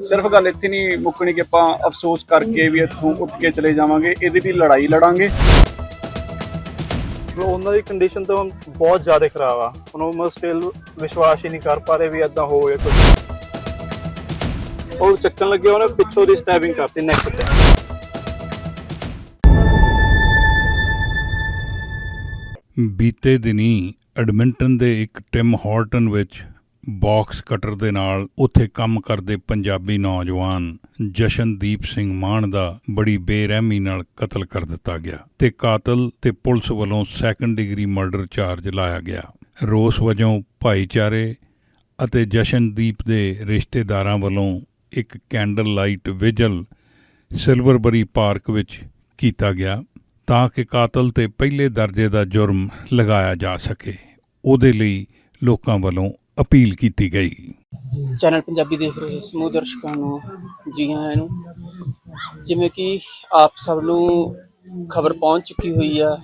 ਸਿਰਫ ਗੱਲ ਇੱਥੇ ਨਹੀਂ ਮੁੱਕਣੀ ਕਿ ਆਪਾਂ ਅਫਸੋਸ ਕਰਕੇ ਵੀ ਇੱਥੋਂ ਉੱਠ ਕੇ ਚਲੇ ਜਾਵਾਂਗੇ ਇਹਦੀ ਵੀ ਲੜਾਈ ਲੜਾਂਗੇ। ਉਹਨਾਂ ਦੀ ਕੰਡੀਸ਼ਨ ਤਾਂ ਬਹੁਤ ਜ਼ਿਆਦਾ ਖਰਾਬ ਆ। ਹੁਣ ਉਹ ਸਟਿਲ ਵਿਸ਼ਵਾਸ ਹੀ ਨਹੀਂ ਕਰ ਪਾ ਰਹੇ ਵੀ ਇਦਾਂ ਹੋ ਗਿਆ ਕੁਝ ਉਹ ਚੱਕਣ ਲੱਗੇ ਉਹਨੇ ਪਿੱਛੋਂ ਦੀ ਸਟੈਬਿੰਗ ਕਰਤੀ ਨੈਕ ਤੇ। ਬੀਤੇ ਦਿਨੀ ਐਡਮਿੰਟਨ ਦੇ ਇੱਕ ਟਿਮ ਹਾਰਟਨ ਵਿੱਚ ਬਾਕਸ ਕਟਰ ਦੇ ਨਾਲ ਉੱਥੇ ਕੰਮ ਕਰਦੇ ਪੰਜਾਬੀ ਨੌਜਵਾਨ ਜਸ਼ਨਦੀਪ ਸਿੰਘ ਮਾਨ ਦਾ ਬੜੀ ਬੇਰਹਿਮੀ ਨਾਲ ਕਤਲ ਕਰ ਦਿੱਤਾ ਗਿਆ ਤੇ ਕਾਤਲ ਤੇ ਪੁਲਿਸ ਵੱਲੋਂ ਸੈਕੰਡ ਡਿਗਰੀ ਮਰਡਰ ਚਾਰਜ ਲਾਇਆ ਗਿਆ। ਰੋਸ ਵਜੋਂ ਭਾਈਚਾਰੇ ਅਤੇ ਜਸ਼ਨਦੀਪ ਦੇ ਰਿਸ਼ਤੇਦਾਰਾਂ ਵੱਲੋਂ ਇੱਕ candle light vigil Silverbury park ਵਿੱਚ ਕੀਤਾ ਗਿਆ ਤਾਂ ਕਿ ਕਾਤਲ ਤੇ ਪਹਿਲੇ ਦਰਜੇ ਦਾ ਜੁਰਮ ਲਗਾਇਆ ਜਾ ਸਕੇ। ਉਹਦੇ ਲਈ ਲੋਕਾਂ ਵੱਲੋਂ ਅਪੀਲ ਕੀਤੀ ਗਈ। ਚੈਨਲ ਪੰਜਾਬੀ ਦੇਖ ਰਹੇ ਸਮੂਹ ਦਰਸ਼ਕਾਂ ਨੂੰ, ਜੀ ਆਇਆਂ ਨੂੰ ਜਿਵੇਂ ਕਿ ਆਪ ਸਭ ਨੂੰ ਖਬਰ ਪਹੁੰਚ ਚੁੱਕੀ ਹੋਈ ਆ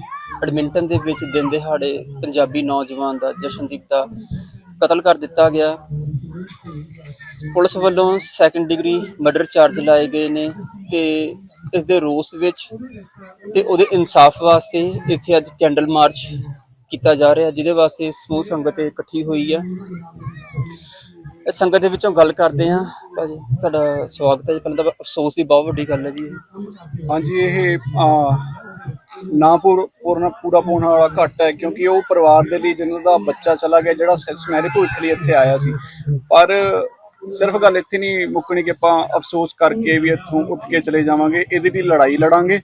ਐਡਮਿੰਟਨ ਦੇ ਵਿੱਚ ਦਿਨ ਦਿਹਾੜੇ ਪੰਜਾਬੀ ਨੌਜਵਾਨ ਦਾ ਜਸ਼ਨਦੀਪ ਦਾ ਕਤਲ ਕਰ ਦਿੱਤਾ ਗਿਆ। ਪੁਲਿਸ ਵੱਲੋਂ ਸੈਕੰਡ ਡਿਗਰੀ ਮਰਡਰ ਚਾਰਜ ਲਾਏ ਗਏ ਨੇ ਤੇ ਇਸ ਦੇ ਰੋਸ ਵਿੱਚ ਤੇ ਉਹਦੇ ਇਨਸਾਫ ਵਾਸਤੇ ਇੱਥੇ ਅੱਜ ਕੈਂਡਲ ਮਾਰਚ ਕੀਤਾ ਜਾ ਰਿਹਾ, ਜਿਹਦੇ ਵਾਸਤੇ ਸਮੂਹ ਸੰਗਤ ਇਕੱਠੀ ਹੋਈ ਆ। ਇਸ ਸੰਗਤ ਦੇ ਵਿੱਚੋਂ ਗੱਲ ਕਰਦੇ ਆ ਭਾਜੀ, ਤੁਹਾਡਾ ਸਵਾਗਤ ਹੈ ਜੀ। ਪਹਿਲਾਂ ਤਾਂ ਅਫਸੋਸ ਦੀ ਬਹੁਤ ਵੱਡੀ ਗੱਲ ਹੈ ਜੀ ਹਾਂਜੀ, ਇਹ ਨਾ ਪੂਰ, ਪੂਰਨਾ, ਪੂਰਾ ਪਾਉਣ ਵਾਲਾ ਘੱਟ ਹੈ, ਕਿਉਂਕਿ ਉਹ ਪਰਿਵਾਰ ਦੇ ਲਈ ਜਿਹਨਾਂ ਦਾ ਬੱਚਾ ਚਲਾ ਗਿਆ, ਜਿਹੜਾ ਸਿਰਫ ਸੁਨਹਿਰੇ ਭਵਿੱਖ ਲਈ ਇੱਥੇ ਆਇਆ ਸੀ। ਪਰ ਸਿਰਫ ਗੱਲ ਇੱਥੇ ਨਹੀਂ ਮੁੱਕਣੀ ਕਿ ਆਪਾਂ ਅਫਸੋਸ ਕਰਕੇ ਵੀ ਇੱਥੋਂ ਉੱਠ ਕੇ ਚਲੇ ਜਾਵਾਂਗੇ, ਇਹਦੇ ਲਈ ਲੜਾਈ ਲੜਾਂਗੇ।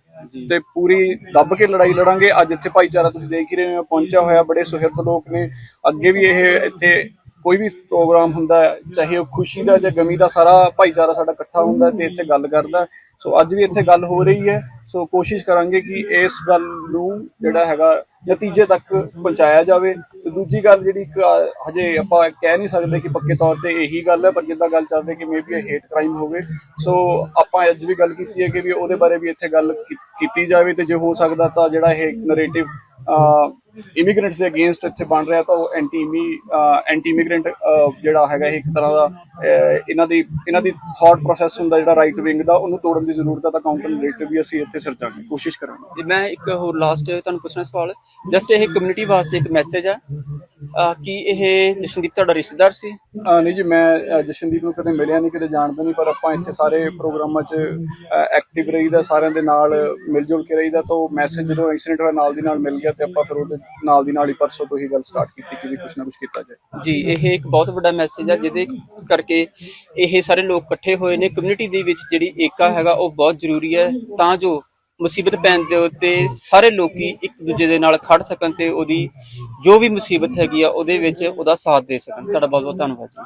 ਤੇ ਪੂਰੀ ਦੱਬ ਕੇ ਲੜਾਈ ਲੜਾਂਗੇ। ਅੱਜ ਇੱਥੇ ਭਾਈਚਾਰਾ ਤੁਸੀਂ ਦੇਖ ਹੀ ਰਹੇ ਹੋ, ਪਹੁੰਚਿਆ ਹੋਇਆ ਬੜੇ ਸੁਹਿਰਦ ਲੋਕ ਨੇ। ਅੱਗੇ ਵੀ ਇਹ ਇੱਥੇ ਕੋਈ ਵੀ ਪ੍ਰੋਗਰਾਮ ਹੁੰਦਾ ਚਾਹੇ ਉਹ ਖੁਸ਼ੀ ਦਾ ਜਾਂ ਗਮੀ ਦਾ ਸਾਰਾ ਭਾਈਚਾਰਾ ਸਾਡਾ ਇਕੱਠਾ ਹੁੰਦਾ ਹੈ ਤੇ ਇੱਥੇ ਗੱਲ ਕਰਦਾ ਸੋ ਅੱਜ ਵੀ ਇੱਥੇ ਗੱਲ ਹੋ ਰਹੀ ਹੈ। ਸੋ ਕੋਸ਼ਿਸ਼ ਕਰਾਂਗੇ ਕਿ ਇਸ ਗੱਲ ਨੂੰ ਜਿਹੜਾ ਹੈਗਾ ਨਤੀਜੇ ਤੱਕ ਪਹੁੰਚਾਇਆ ਜਾਵੇ। ਤੇ ਦੂਜੀ ਗੱਲ ਜਿਹੜੀ ਇੱਕ, ਹਜੇ ਆਪਾਂ ਕਹਿ ਨਹੀਂ ਸਕਦੇ ਕਿ ਪੱਕੇ ਤੌਰ ਤੇ ਇਹੀ ਗੱਲ ਹੈ ਪਰ ਜਿੱਦਾਂ ਗੱਲ ਚੱਲਦੀ ਕਿ ਮੇਬੀ ਇਹ ਹੇਟ ਕ੍ਰਾਈਮ ਹੋਵੇ। ਸੋ ਆਪਾਂ ਅੱਜ ਵੀ ਗੱਲ ਕੀਤੀ ਹੈ ਕਿ ਵੀ ਉਹਦੇ ਬਾਰੇ ਵੀ ਇੱਥੇ ਗੱਲ ਕੀ- ਕੀਤੀ ਜਾਵੇ ਤੇ ਜੇ ਹੋ ਸਕਦਾ ਤਾਂ ਜਿਹੜਾ ਇਹ ਨੈਰੇਟਿਵ ਇਮੀਗ੍ਰੈਂਟਸ ਦੇ ਅਗੇਂਸਟ ਇੱਥੇ ਬਣ ਰਿਹਾ ਤਾਂ ਉਹ ਐਂਟੀ ਇਮੀ ਐਂਟੀ ਇਮੀਗ੍ਰੈਂਟ ਜਿਹੜਾ ਹੈਗਾ ਇਹ ਇੱਕ ਤਰ੍ਹਾਂ ਦਾ ਇਹਨਾਂ ਦੀ ਇਹਨਾਂ ਦੀ ਥਾਟ ਪ੍ਰੋਸੈਸ ਹੁੰਦਾ ਜਿਹੜਾ ਰਾਈਟ ਵਿੰਗ ਦਾ, ਉਹਨੂੰ ਤੋੜਨ ਦੀ ਜ਼ਰੂਰਤ ਹੈ ਤਾਂ ਕਾਊਂਟਰ ਨੈਰੇਟਿਵ ਵੀ ਅਸੀਂ ਇੱਥੇ ਸਿਰਜਾਂਗੇ, ਕੋਸ਼ਿਸ਼ ਕਰਾਂਗੇ। ਤੇ ਮੈਂ ਇੱਕ ਹੋਰ ਲਾਸਟ ਤੁਹਾਨੂੰ ਪੁੱਛਣਾ ਸਵਾਲ ਜਸਟ ਇਹ ਕਮਿਊਨਿਟੀ ਵਾਸਤੇ ਇੱਕ ਮੈਸੇਜ ਹੈ ਕੀ ਇਹ ਜਸ਼ਨਦੀਪ ਤੁਹਾਡਾ ਰਿਸ਼ਤੇਦਾਰ ਸੀ? ਅਹ ਨਹੀਂ ਜੀ ਮੈਂ ਅਹ, ਜਸ਼ਨਦੀਪ ਨੂੰ ਕਦੇ ਮਿਲਿਆ ਨਹੀਂ ਕਦੇ ਜਾਣਦਾ ਨਹੀਂ ਪਰ ਆਪਾਂ ਇੱਥੇ ਸਾਰੇ ਪ੍ਰੋਗਰਾਮਾਂ 'ਚ ਐਕਟਿਵ ਰਹੀਦਾ ਸਾਰਿਆਂ ਦੇ ਨਾਲ ਮਿਲ ਜੁਲ ਕੇ ਰਹੀਦਾ ਤਾਂ ਉਹ ਮੈਸੇਜ ਜਦੋਂ ਐਕਸੀਡੈਂਟ ਹੋਇਆ ਨਾਲ ਦੀ ਨਾਲ ਮਿਲ ਗਿਆ ਤੇ ਆਪਾਂ ਫਿਰ ਉਹਦੇ ਨਾਲ ਦੀ ਨਾਲ ਹੀ ਪਰਸੋਂ ਤੋਂ ਹੀ ਗੱਲ ਸਟਾਰਟ ਕੀਤੀ ਕਿ ਵੀ ਕੁਝ ਨਾ ਕੁਝ ਕੀਤਾ ਜਾਏ। ਜੀ ਇਹ ਇੱਕ ਬਹੁਤ ਵੱਡਾ ਮੈਸੇਜ ਆ ਜਿਹਦੇ ਕਰਕੇ ਇਹ ਸਾਰੇ ਲੋਕ ਇਕੱਠੇ ਹੋਏ ਨੇ। ਕਮਿਊਨਿਟੀ ਦੇ ਵਿੱਚ ਜਿਹੜੀ ਏਕਾ ਹੈਗਾ ਉਹ ਬਹੁਤ ਜ਼ਰੂਰੀ ਹੈ। ਤਾਂ ਜੋ ਮੁਸੀਬਤ ਪੈਣ ਦੇ ਉੱਤੇ ਸਾਰੇ ਲੋਕੀ ਇੱਕ ਦੂਜੇ ਦੇ ਨਾਲ ਖੜ ਸਕਣ ਤੇ ਉਹਦੀ ਜੋ ਵੀ ਮੁਸੀਬਤ ਹੈਗੀ ਆ, ਉਹਦੇ ਵਿੱਚ ਉਹਦਾ ਸਾਥ ਦੇ ਸਕਣ। ਤੁਹਾਡਾ ਬਹੁਤ ਬਹੁਤ ਧੰਨਵਾਦ ਜੀ।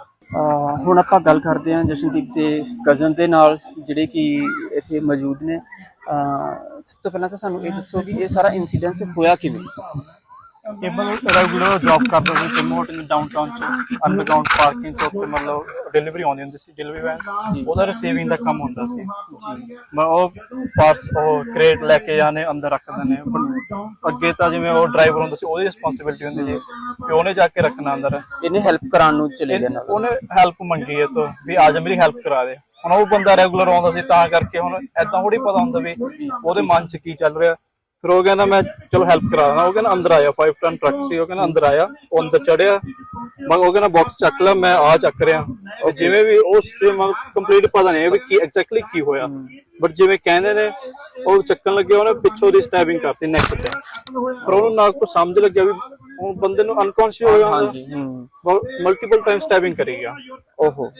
ਹੁਣ ਆਪਾਂ ਗੱਲ ਕਰਦੇ ਹਾਂ ਜਸ਼ਨਦੀਪ ਦੇ ਕਜ਼ਨ ਦੇ ਨਾਲ, ਜਿਹੜੇ ਕਿ ਇੱਥੇ ਮੌਜੂਦ ਨੇ। ਅਹ ਸਭ ਤੋਂ ਪਹਿਲਾਂ ਤਾਂ ਸਾਨੂੰ ਇਹ ਦੱਸੋ ਕਿ ਇਹ ਸਾਰਾ ਇਨਸੀਡੈਂਸ ਹੋਇਆ ਕਿਵੇਂ? ਇਹ ਮਤਲਬ ਰੈਗੂਲਰ ਜੌਬ ਕਰਦਾ ਸੀ ਟਿਮ ਹਾਰਟਨ ਡਾਊਨਟਾਊਨ ਚ ਅੰਡਰਗਰਾਉਂਡ ਪਾਰਕਿੰਗ ਚ ਉੱਥੇ ਮਤਲਬ ਡਿਲੀਵਰੀ ਆਉਂਦੀ ਹੁੰਦੀ ਸੀ ਡਿਲੀਵਰੀ ਵੈਨ ਉਹਦਾ ਰਿਸੀਵਿੰਗ ਦਾ ਕੰਮ ਹੁੰਦਾ ਸੀ। ਜੀ ਮੈਂ ਉਹ ਪਾਰਸ ਉਹ ਕ੍ਰੇਟ ਲੈ ਕੇ ਜਾਣੇ ਅੰਦਰ ਰੱਖ ਦਿੰਦੇ But ਅੱਗੇ ਤਾਂ ਜਿਵੇਂ ਉਹ ਡਰਾਈਵਰ ਹੁੰਦਾ ਸੀ ਉਹਦੀ ਰਿਸਪੌਂਸਿਬਿਲਟੀ ਹੁੰਦੀ ਸੀ ਕਿ ਉਹਨੇ ਜਾ ਕੇ ਰੱਖਣਾ ਅੰਦਰ। ਇਹਨੇ ਹੈਲਪ ਕਰਾਉਣ ਨੂੰ ਚਲੇ ਗਏ ਨਾਲ। ਉਹਨੇ ਹੈਲਪ ਮੰਗੀ ਹੈ ਤੋਂ ਵੀ ਆ ਜਾ ਮੇਰੀ ਹੈਲਪ ਕਰਾ ਦੇ। ਹੁਣ ਉਹ ਬੰਦਾ ਰੈਗੂਲਰ ਆਉਂਦਾ ਸੀ ਤਾਂ ਕਰਕੇ ਹੁਣ ਐਦਾਂ ਥੋੜੀ ਪਤਾ ਹੁੰਦਾ ਵੀ ਉਹਦੇ ਮਨ 'ਚ ਕੀ ਚੱਲ ਰਿਹਾ। ਫਿਰ ਉਹ ਕਹਿੰਦਾ ਮੈਂ ਚਲੋ ਹੈਲਪ ਕਰਾ ਦਾਂ ਉਹ ਕਹਿੰਦਾ ਅੰਦਰ ਆਇਆ 5 ਟਨ ਟਰੱਕ ਸੀ, ਉਹ ਕਹਿੰਦਾ ਅੰਦਰ ਆਇਆ, ਉਹ ਅੰਦਰ ਚੜਿਆ ਮੈਂ ਉਹ ਕਹਿੰਦਾ ਬਾਕਸ ਚੱਕ ਲਿਆ, ਮੈਂ ਆ ਚੱਕ ਰਿਹਾ। ਉਹ ਜਿਵੇਂ ਵੀ ਉਹ ਸਟ੍ਰੀਮ ਕੰਪਲੀਟ ਪਤਾ ਨਹੀਂ ਵੀ ਕੀ ਐਗਜ਼ੈਕਟਲੀ ਕੀ ਹੋਇਆ। ਬਟ ਜਿਵੇਂ ਕਹਿੰਦੇ ਨੇ, ਉਹ ਚੱਕਣ ਲੱਗੇ ਉਹਨੇ ਪਿੱਛੋਂ ਦੀ ਸਟੈਬਿੰਗ ਕਰਤੀ ਨੈਕ ਤੇ। ਫਿਰ ਉਹਨੂੰ ਨਾ ਕੁਝ ਸਮਝ ਲੱਗਿਆ ਵੀ ਉਹ ਬੰਦੇ ਨੂੰ ਅਨਕੌਂਸ਼ੀਅਸ ਹੋ ਹਾਂਜੀ ਹੂੰ। ਮਲਟੀਪਲ ਟਾਈਮ ਸਟੈਬਿੰਗ ਕਰੀ ਗਿਆ ਓਹੋ।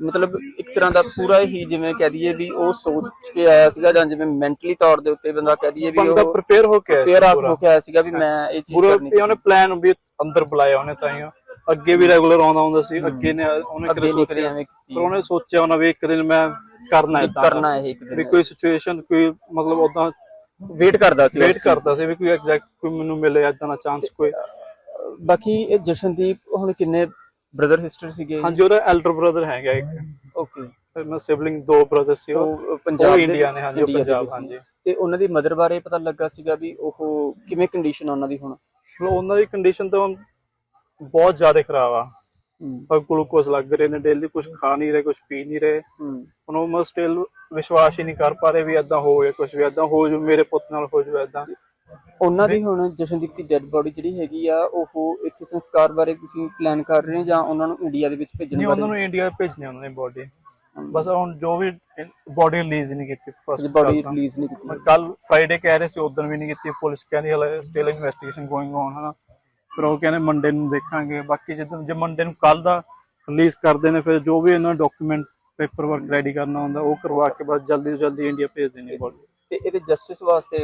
ਮਤਲਬ ਇੱਕ ਤਰ੍ਹਾਂ ਦਾ ਪੂਰਾ ਹੀ ਜਿਵੇਂ ਕਹਿ ਦਈਏ ਵੀ ਉਹ ਸੋਚ ਕੇ ਆਇਆ ਸੀਗਾ ਜਾਂ ਜਿਵੇਂ ਮੈਂਟਲੀ ਤੌਰ ਦੇ ਉੱਤੇ ਬੰਦਾ ਕਹਿ ਦਈਏ ਵੀ ਬੰਦਾ ਉਹ ਪ੍ਰਪੇਅਰ ਹੋ ਕੇ ਆਇਆ ਸੀ ਆਪ ਪੂਰਾ। ਹੋ ਕੇ ਆਇਆ ਸੀਗਾ ਵੀ ਮੈਂ ਇਹ ਚੀਜ਼ ਪੂਰਾ ਕਰਨੀ ਇਹ ਉਹਨੇ ਪਲਾਨ ਵੀ ਅੰਦਰ ਬੁਲਾਇਆ ਉਹਨੇ ਤਾਂ ਹੀ। ਅੱਗੇ ਵੀ ਰੈਗੂਲਰ ਆਉਂਦਾ ਹੁੰਦਾ ਸੀ। ਅੱਗੇ ਨੇ ਉਹਨੇ ਅੱਗੇ ਕਦੇ ਨਹੀਂ ਕਦੇ ਸੋਚਿਆ। ਐਵੇਂ ਕੀਤੀ ਪਰ ਉਹਨੇ ਸੋਚਿਆ ਉਹਨਾਂ ਵੀ ਇੱਕ ਦਿਨ ਮੈਂ ਕਰਨਾ ਹੈ ਕਰਨਾ ਹੈ ਇੱਕ ਵੀ ਦਿਨ। ਕੋਈ ਸਿਚੁਏਸ਼ਨ ਕੋਈ ਮਤਲਬ ਉਦਾਂ ਵੇਟ ਕਰਦਾ ਸੀ ਵੇਟ ਕਰਦਾ ਸੀ ਵੀ ਕੋਈ ਐਗਜ਼ੈਕਟ ਕੋਈ ਮੈਨੂੰ ਮਿਲੇ ਏਦਾਂ ਦਾ ਚਾਂਸ ਕੋਈ ਬਾਕੀ ਇਹ ਜਸ਼ਨਦੀਪ ਹੁਣ ਕਿੰਨੇ ਬ੍ਰਦਰ ਸਿਸਟਰ ਸੀਗੇ? ਹਾਂਜੀ ਉਹਦਾ ਐਲਡਰ ਬ੍ਰਦਰ ਹੈਗਾ ਇੱਕ। ਓਕੇ ਫਿਰ ਮੈਂ ਸਿਬਲਿੰਗ ਦੋ ਬ੍ਰਦਰ ਸੀ ਉਹ ਪੰਜਾਬ ਦੇ ਇੰਡੀਆ ਨੇ ਹਾਂਜੀ ਪੰਜਾਬ ਨੇ। ਹਾਂਜੀ। ਤੇ ਉਹਨਾਂ ਦੀ ਮਦਰ ਬਾਰੇ ਪਤਾ ਲੱਗਾ ਸੀਗਾ ਵੀ ਉਹ ਕਿਵੇਂ ਕੰਡੀਸ਼ਨ ਉਹਨਾਂ ਦੀ ਹੁਣ? ਉਹਨਾਂ ਦੀ ਕੰਡੀਸ਼ਨ ਤਾਂ ਬਹੁਤ ਜ਼ਿਆਦਾ ਖਰਾਬ ਆ। ਪਰ ਗਲੂਕੋਜ਼ ਲੱਗ ਰਹੇ ਨੇ ਡੇਲੀ ਕੁਝ ਖਾ ਨਹੀਂ ਰਹੇ ਕੁਝ ਪੀ ਨਹੀਂ ਰਹੇ। ਹੂੰ। ਹੁਣ ਉਹ ਸਟਿਲ ਵਿਸ਼ਵਾਸ ਹੀ ਨਹੀਂ ਕਰ ਪਾ ਰਹੇ ਵੀ ਐਦਾਂ ਹੋ ਗਿਆ ਕੁਝ ਵੀ ਐਦਾਂ ਹੋ ਜੂ ਮੇਰੇ ਪੁੱਤ ਨਾਲ ਹੋ ਜੂ ਐਦਾਂ ਉਹਨਾਂ ਦੀ ਹੁਣ ਜਸ਼ਨਦੀਪ ਦੀ ਡੈੱਡ ਬੋਡੀ ਜਿਹੜੀ ਹੈਗੀ ਆ ਉਹ ਇੱਥੇ ਸੰਸਕਾਰ ਬਾਰੇ ਤੁਸੀਂ ਪਲਾਨ ਕਰ ਰਹੇ ਹੋ ਜਾਂ ਉਹਨਾਂ ਨੂੰ ਇੰਡੀਆ ਦੇ ਵਿੱਚ ਭੇਜਣ ਨਹੀਂ ਬਾਰੇ? ਉਹਨਾਂ ਨੂੰ ਇੰਡੀਆ ਭੇਜਣੀ ਉਹਨਾਂ ਨੇ ਬੋਡੀ ਬਸ ਹੁਣ ਜੋ ਵੀ ਬੋਡੀ ਰਿਲੀਜ਼ ਨਹੀਂ ਕੀਤੀ ਫਸਟ ਬੋਡੀ ਰਿਲੀਜ਼ ਨਹੀਂ ਕੀਤੀ। ਕੱਲ ਫਰਾਈਡੇ ਕਹਿ ਰਹੇ ਸੀ ਉਦੋਂ ਵੀ ਨਹੀਂ ਕੀਤੀ ਪੁਲਿਸ ਕਹਿੰਦੀ ਹਲੇ ਸਟਿਲ ਇਨਵੈਸਟੀਗੇਸ਼ਨ ਗੋਇੰਗ ਔਨ ਹਨਾ। ਫਿਰ ਉਹ ਕਹਿੰਦੇ ਮੰਡੇ ਨੂੰ ਦੇਖਾਂਗੇ ਬਾਕੀ ਜਦੋਂ ਜੇ ਮੰਡੇ ਨੂੰ ਕੱਲ ਦਾ ਰਿਲੀਜ਼ ਕਰਦੇ ਨੇ ਫਿਰ ਜੋ ਵੀ ਇਹਨਾਂ ਡਾਕੂਮੈਂਟ ਪੇਪਰ ਵਰਕ ਰੈਡੀ ਕਰਨਾ ਹੁੰਦਾ ਉਹ ਕਰਵਾ ਕੇ ਬਸ ਜਲਦੀ ਤੋਂ ਜਲਦੀ ਇੰਡੀਆ ਭੇਜ ਦੇਣੀ ਬੋਡੀ ਤੇ ਇਹਦੇ ਜਸਟਿਸ ਵਾਸਤੇ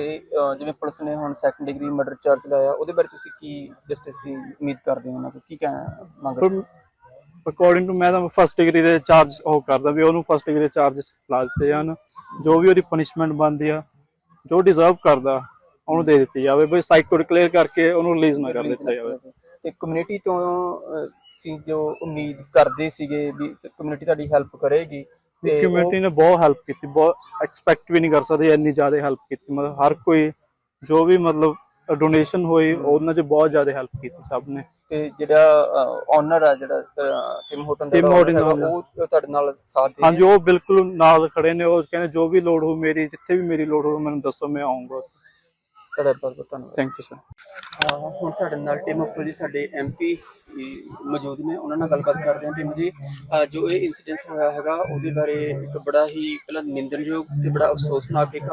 ਜਿਵੇਂ ਪੁਲਿਸ ਨੇ ਹੁਣ ਸੈਕੰਡ ਡਿਗਰੀ ਮਰਡਰ ਚਾਰਜ ਲਾਇਆ ਉਹਦੇ ਬਾਰੇ ਤੁਸੀਂ ਕੀ ਜਸਟਿਸ ਦੀ ਉਮੀਦ ਕਰਦੇ ਹੋ ਉਹਨਾਂ ਤੋਂ? ਕੀ ਕਹਿ ਮੰਗਦੇ ਅਕੋਰਡਿੰਗ ਟੂ ਮੈਂ ਤਾਂ ਫਸਟ ਡਿਗਰੀ ਦੇ ਚਾਰਜ ਉਹ ਕਰਦਾ ਵੀ ਉਹਨੂੰ ਫਸਟ ਡਿਗਰੀ ਦੇ ਚਾਰजेस ਲਾ ਦਿੱਤੇ ਜਾਣ। ਜੋ ਵੀ ਉਹਦੀ ਪਨਿਸ਼ਮੈਂਟ ਬਣਦੀ ਆ ਜੋ ਡਿਜ਼ਰਵ ਕਰਦਾ ਉਹਨੂੰ ਦੇ ਦਿੱਤੀ ਜਾਵੇ। ਬਈ ਸਾਈਕੋ ਡਿਕਲੇਅਰ ਕਰਕੇ ਉਹਨੂੰ ਰਿਲੀਜ਼ ਨਾ ਕਰ ਦਿੱਤਾ ਜਾਵੇ। ਤੇ ਕਮਿਊਨਿਟੀ ਤੋਂ ਸੀ ਜੋ ਉਮੀਦ ਕਰਦੇ ਸੀਗੇ ਵੀ ਕਮਿਊਨਿਟੀ ਤੁਹਾਡੀ ਹੈਲਪ ਕਰੇਗੀ ਤੇ ਕਮਿਊਨਿਟੀ ਨੇ ਬਹੁਤ ਹੈਲਪ ਕੀਤੀ ਬਹੁਤ ਐਕਸਪੈਕਟ ਵੀ ਨਹੀਂ ਕਰ ਸਕਦੇ ਇੰਨੀ ਜ਼ਿਆਦਾ ਹੈਲਪ ਕੀਤੀ। ਮਤਲਬ ਹਰ ਕੋਈ ਜੋ ਵੀ ਮਤਲਬ ਡੋਨੇਸ਼ਨ ਹੋਈ ਉਹਨਾਂ 'ਚ ਬਹੁਤ ਜ਼ਿਆਦਾ ਹੈਲਪ ਕੀਤੀ ਸਭ ਨੇ। ਤੇ ਜਿਹੜਾ ਓਨਰ ਆ ਜਿਹੜਾ ਟਿਮ ਹੋਟਨ ਦਾ। ਉਹ ਤੁਹਾਡੇ ਨਾਲ ਸਾਥ ਦੇ ਹਾਂਜੀ ਉਹ ਬਿਲਕੁਲ ਨਾਲ ਖੜੇ ਨੇ ਉਹ ਕਹਿੰਦੇ ਜੋ ਵੀ ਲੋੜ ਹੋ ਮੇਰੀ ਜਿੱਥੇ ਵੀ ਮੇਰੀ ਲੋੜ ਹੋ ਮੈਨੂੰ ਦੱਸੋ ਮੈਂ ਆਉਂਗਾ ਤੁਹਾਡਾ ਬਹੁਤ ਬਹੁਤ ਧੰਨਵਾਦ। ਥੈਂਕ ਯੂ ਸਰ ਹੁਣ ਸਾਡੇ ਨਾਲ ਟਿਮ ਹੋਟਨ ਜੀ ਸਾਡੇ ਐਮਪੀ ਮੌਜੂਦ ਨੇ ਉਹਨਾਂ ਨਾਲ ਗੱਲਬਾਤ ਕਰਦੇ ਹਾਂ ਟਿਮ ਜੀ। ਜੋ ਇਹ ਇਨਸੀਡੈਂਟ ਹੋਇਆ ਹੈਗਾ ਉਹਦੇ ਬਾਰੇ ਇੱਕ ਬੜਾ ਹੀ ਪਹਿਲਾਂ ਨਿੰਦਣਯੋਗ ਤੇ ਬੜਾ ਅਫਸੋਸਨਾਕ ਇੱਕ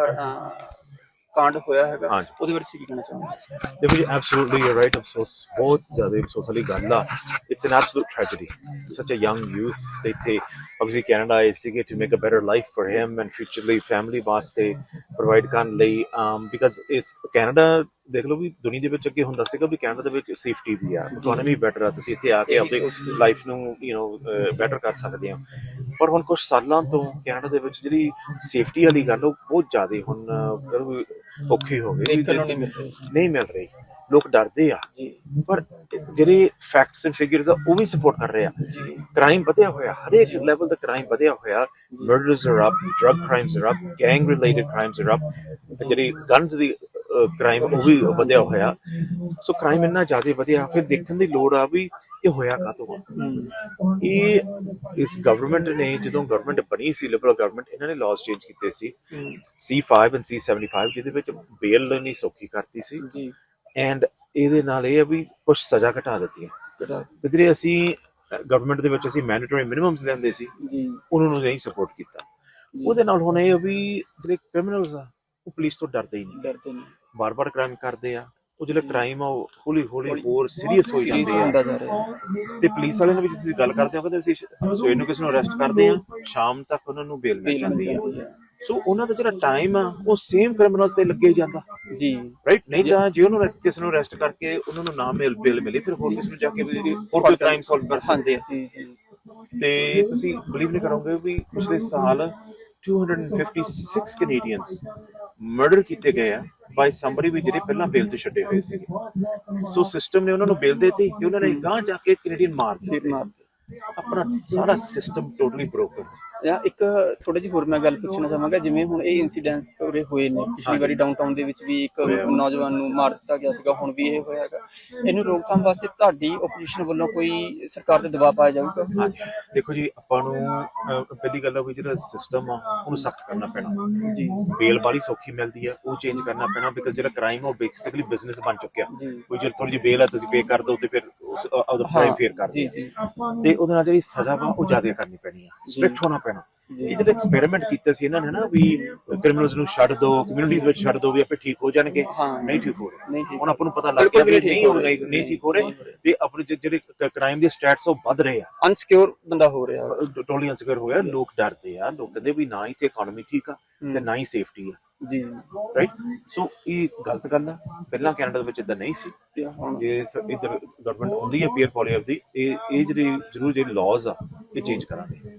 ਕਾਂਡ ਹੋਇਆ ਹੈਗਾ। ਉਹਦੇ ਬਾਰੇ ਤੁਸੀਂ ਕੀ ਕਹਿਣਾ ਚਾਹੋਗੇ? ਦੇਖੋ ਜੀ ਐਬਸੋਲੂਟਲੀ ਯੂ ਰਾਈਟ ਅਫਸੋਸ ਬਹੁਤ ਜ਼ਿਆਦਾ ਅਫਸੋਸ ਵਾਲੀ ਗੱਲ ਆ। ਇਟਸ ਐਨ ਐਬਸੋਲੂਟ ਟ੍ਰੈਜੇਡੀ ਸੱਚ ਅ ਯੰਗ ਯੂਥ ਤੇ ਇੱਥੇ obviously Canada ਆਏ ਸੀਗੇ to make a better life for him and futurely family ਵਾਸਤੇ provide ਕਰਨ ਲਈ um because ਇਸ ਕੈਨੇਡਾ ਦੇਖ ਲਓ ਵੀ ਦੁਨੀਆ ਦੇ ਵਿੱਚ ਅੱਗੇ ਹੁੰਦਾ ਸੀਗਾ ਵੀ ਕੈਨੇਡਾ ਦੇ ਵਿੱਚ ਸੇਫਟੀ ਵੀ ਆ ਇਕਨੋਮੀ ਬੈਟਰ ਆ ਤੁਸੀਂ ਇੱਥੇ ਆ ਕੇ ਆਪਣੀ ਲਾਈਫ ਨੂੰ ਯੂ نو ਬੈਟਰ ਕਰ ਸਕਦੇ ਹੋ। ਪਰ ਹੁਣ ਕੁਝ ਸਾਲਾਂ ਤੋਂ ਕੈਨੇਡਾ ਦੇ ਵਿੱਚ ਜਿਹੜੀ ਸੇਫਟੀ ਵਾਲੀ ਗੱਲ ਉਹ ਬਹੁਤ ਜ਼ਿਆਦਾ ਹੁਣ ਔਖੀ ਹੋ ਗਈ ਨਹੀਂ ਮਿਲ ਰਹੀ। ਲੋਕ ਡਰਦੇ ਆ। ਪਰ ਜਿਹੜੇ ਫੈਕਟਸ ਐਂਡ ਫਿਗਰਸ ਆ ਉਹ ਵੀ ਸਪੋਰਟ ਕਰ ਰਹੇ ਆ। ਜੀ। ਕ੍ਰਾਈਮ ਵਧਿਆ ਹੋਇਆ ਹਰੇਕ ਲੈਵਲ ਦਾ ਕ੍ਰਾਈਮ ਵਧਿਆ ਹੋਇਆ। Murders are up drug crimes are up gang related crimes are up ਜਿਹੜੀ ਗਨਸ ਦੀ ਕ੍ਰਾਈਮ ਉਹ ਵੀ ਵਧਿਆ ਹੋਇਆ। ਸੋ ਕ੍ਰਾਈਮ ਇੰਨਾ ਜ਼ਿਆਦਾ ਵਧਿਆ ਫਿਰ ਦੇਖਣ ਦੀ ਲੋੜ ਆ ਵੀ ਇਹ ਹੋਇਆ ਕਾਹਤੋਂ ਆ। ਇਹ ਇਸ ਗਵਰਨਮੈਂਟ ਨੇ ਜਦੋਂ ਗਵਰਨਮੈਂਟ ਬਣੀ ਸੀ ਲਿਬਰਲ ਗਵਰਨਮੈਂਟ ਇਹਨਾਂ ਨੇ ਲਾਜ਼ ਚੇਂਜ ਕੀਤੇ ਸੀ। C5 ਐਂਡ C75 ਜਿਹਦੇ ਵਿੱਚ ਬੇਲ ਲੈਣੀ ਸੌਖੀ ਕਰਤੀ ਸੀ। ਜੀ। ਐਂਡ ਇਹਦੇ ਨਾਲ ਇਹ ਆ ਵੀ ਕੁਝ ਸਜ਼ਾ ਘਟਾ ਦਿੱਤੀਆਂ ਤੇ ਜਿਹੜੇ ਅਸੀਂ ਗਵਰਨਮੈਂਟ ਦੇ ਵਿੱਚ ਅਸੀਂ ਮੈਂਡੇਟਰੀ ਮਿਨੀਮਮਸ ਲੈਂਦੇ ਸੀ ਜੀ। ਉਹਨਾਂ ਨੂੰ ਨਹੀਂ ਸਪੋਰਟ ਕੀਤਾ। ਉਹਦੇ ਨਾਲ ਹੁਣ ਇਹ ਵੀ ਜਿਹੜੇ ਕ੍ਰਿਮੀਨਲਸ ਆ ਉਹ ਪੁਲਿਸ ਤੋਂ ਡਰਦੇ ਹੀ ਨਹੀਂ। ਡਰਦੇ ਨੇ ਬਾਰ-ਬਾਰ ਕ੍ਰਾਈਮ ਕਰਦੇ ਆ। ਉਹ ਜਿਹੜਾ ਕ੍ਰਾਈਮ ਆ ਉਹ ਹੌਲੀ ਹੌਲੀ ਹੋਰ ਸੀਰੀਅਸ Serious ਜਾਂਦੇ ਆ। ਤੇ ਪੁਲਿਸ ਵਾਲਿਆਂ ਨਾਲ ਵੀ ਤੁਸੀਂ ਗੱਲ ਕਰਦੇ ਹੋ ਕਹਿੰਦੇ ਅਸੀਂ ਸਵੇਰ ਨੂੰ ਕਿਸੇ ਨੂੰ ਅਰੈਸਟ ਕਰਦੇ ਆ ਸ਼ਾਮ ਤੱਕ ਉਹਨਾਂ ਨੂੰ ਬੇਲ ਮਿਲ ਜਾਂਦੀ ਆ। ਸੋ ਉਹਨਾਂ ਦਾ ਜਿਹੜਾ ਟਾਈਮ ਆ ਉਹ ਸੇਮ ਕ੍ਰਿਮੀਨਲ ਤੇ ਲੱਗੇ ਜਾਂਦਾ। ਜੀ। ਰਾਈਟ ਨਹੀਂ ਤਾਂ ਜੇ ਉਹਨੂੰ ਕਿਸੇ ਨੂੰ ਅਰੈਸਟ ਕਰਕੇ ਉਹਨਾਂ ਨੂੰ ਨਾਮ ਮਿਲ ਬਿਲ ਮਿਲੀ ਫਿਰ ਹੋਰ ਕਿਸੇ ਨੂੰ ਜਾ ਕੇ ਵੀ ਹੋਰ ਕੋਈ ਕ੍ਰਾਈਮ ਸੋਲਵ ਕਰ ਸਕਦੇ ਆ। ਜੀ ਜੀ। ਤੇ ਤੁਸੀਂ ਬਲੀਵ ਨਹੀਂ ਕਰੋਗੇ ਵੀ ਪਿਛਲੇ ਸਾਲ 256 ਕੈਨੇਡੀਅਨਸ ਮਰਡਰ ਕੀਤੇ ਗਏ ਆ ਬਾਈ ਸਮਬਡੀ ਵੀ ਜਿਹੜੇ ਪਹਿਲਾਂ ਬੇਲ ਤੇ ਛੱਡੇ ਹੋਏ ਸੀ ਸੋ ਸਿਸਟਮ ਨੇ ਉਹਨਾਂ ਨੂੰ ਬੇਲ ਦਿੱਤੀ ਤੇ ਉਹਨਾਂ ਨੇ ਗਾਂ ਜਾ ਕੇ ਕੈਨੇਡੀਅਨ ਮਾਰ ਦਿੱਤੇ। ਆਪਣਾ ਸਾਰਾ ਸਿਸਟਮ ਟੋਟਲੀ ਬ੍ਰੋਕਨ ਇੱਕ ਥੋੜੀ ਜਿਹੀ ਹੋਰ ਮੈਂ ਗੱਲ ਪੁੱਛਣਾ ਚਾਹਾਂਗਾ ਜਿਵੇਂ ਹੁਣ ਇਹ ਇਨਸੀਡੈਂਟ ਪੂਰੇ ਹੋਏ ਨੇ ਪਿਛਲੀ ਵਾਰੀ ਡਾਊਨਟਾਊਨ ਦੇ ਵਿੱਚ ਵੀ ਇੱਕ ਨੌਜਵਾਨ ਨੂੰ ਮਾਰ ਦਿੱਤਾ ਗਿਆ ਸੀਗਾ ਹੁਣ ਵੀ ਇਹ ਹੋਇਆ ਹੈਗਾ। ਇਹਨੂੰ ਰੋਕਥਾਮ ਵਾਸਤੇ ਤੁਹਾਡੀ ਆਪੋਜੀਸ਼ਨ ਵੱਲੋਂ ਕੋਈ ਸਰਕਾਰ ਤੇ ਦਬਾਅ ਪਾਇਆ ਜਾਊਗਾ? ਹਾਂਜੀ। ਦੇਖੋ ਜੀ ਆਪਾਂ ਨੂੰ ਅਹ, ਪਹਿਲੀ ਗੱਲ ਆ ਵੀ ਜਿਹੜਾ ਸਿਸਟਮ ਆ ਉਹਨੂੰ ਸਖਤ ਕਰਨਾ ਪੈਣਾ। ਜੀ। ਬੇਲ ਵਾਲੀ ਸੌਖੀ ਮਿਲਦੀ ਆ ਉਹ ਚੇਂਜ ਕਰਨਾ ਪੈਣਾ ਬਿਕਾਜ਼ ਜਿਹੜਾ ਕ੍ਰਾਈਮ ਉਹ ਬੇਸਿਕਲੀ ਬਿਜ਼ਨਸ ਬਣ ਚੁੱਕਿਆ। ਜੀ। ਕੋਈ ਜੇ ਥੋੜੀ ਜਿਹੀ ਬੇਲ ਆ ਤੁਸੀਂ ਪੇ ਕਰ ਦਿਓ ਤੇ ਫਿਰ ਉਸ ਕ੍ਰਾਈਮ ਫੇਰ ਕਰ ਜੀ ਦਿਓ। ਜੀ। ਤੇ ਉਹਦੇ ਨਾਲ ਜਿਹੜੀ ਸਜ਼ਾ ਵਾ ਉਹ ਜ਼ਿਆਦਾ ਕਰਨੀ ਪੈਣੀ ਆ। ਸਟ੍ਰਿਕਟ ਹੋਣਾ ਪੈਣਾ ਇਹ ਜਿਹੜਾ ਐਕਸਪੈਰੀਮੈਂਟ ਕੀਤਾ ਸੀ ਇਹਨਾਂ ਨੇ ਨਾ ਵੀ ਕ੍ਰਿਮੀਨਲਸ ਨੂੰ ਛੱਡ ਦਿਓ ਕਮਿਊਨਿਟੀਜ਼ ਵਿੱਚ ਛੱਡ ਦਿਓ ਵੀ ਆਪੇ ਠੀਕ ਹੋ ਜਾਣਗੇ। ਹਾਂ। ਨਹੀਂ ਠੀਕ ਹੋ ਰਹੇ। ਹੁਣ ਆਪਾਂ ਨੂੰ ਪਤਾ ਲੱਗ ਗਿਆ ਵੀ ਨਹੀਂ ਹੋ ਰਹੇ। ਨਹੀਂ ਠੀਕ ਹੋ ਰਹੇ ਤੇ ਆਪਣੇ ਜਿਹੜੇ- ਕ੍ਰਾਈਮ ਦੇ ਸਟੈਟਸ ਉਹ ਵੱਧ ਰਹੇ ਆ। ਅਨਸਿਕਿਉਰ ਬੰਦਾ ਹੋ ਰਿਹਾ। ਵਾ। ਟੋਲੀਆਂ ਸਿਕਰ ਹੋਇਆ ਲੋਕ ਡਰਦੇ ਆ ਲੋਕ ਕਹਿੰਦੇ ਵੀ ਨਾ ਹੀ ਤੇ ਇਕਨੋਮੀ ਠੀਕ ਆ ਤੇ ਨਾ ਹੀ ਸੇਫਟੀ ਆ। ਜੀ। ਰਾਈਟ ਸੋ ਇਹ ਗਲਤ ਗੱਲ ਆ। ਪਹਿਲਾਂ ਕੈਨੇਡਾ ਦੇ ਵਿੱਚ ਇਦਾਂ ਨਹੀਂ ਸੀ। ਜੇ ਇੱਧਰ ਗਵਰਨਮੈਂਟ ਹੁੰਦੀ ਹੈ ਪੀਅਰ ਪੋਲੀਆਫ ਦੀ ਇਹ ਇਹ ਜਿਹੜੀ ਜ਼ਰੂਰ ਜਿਹੜੇ ਲਾਜ਼ ਆ ਇਹ ਚੇਂਜ ਕਰਾਂਗੇ।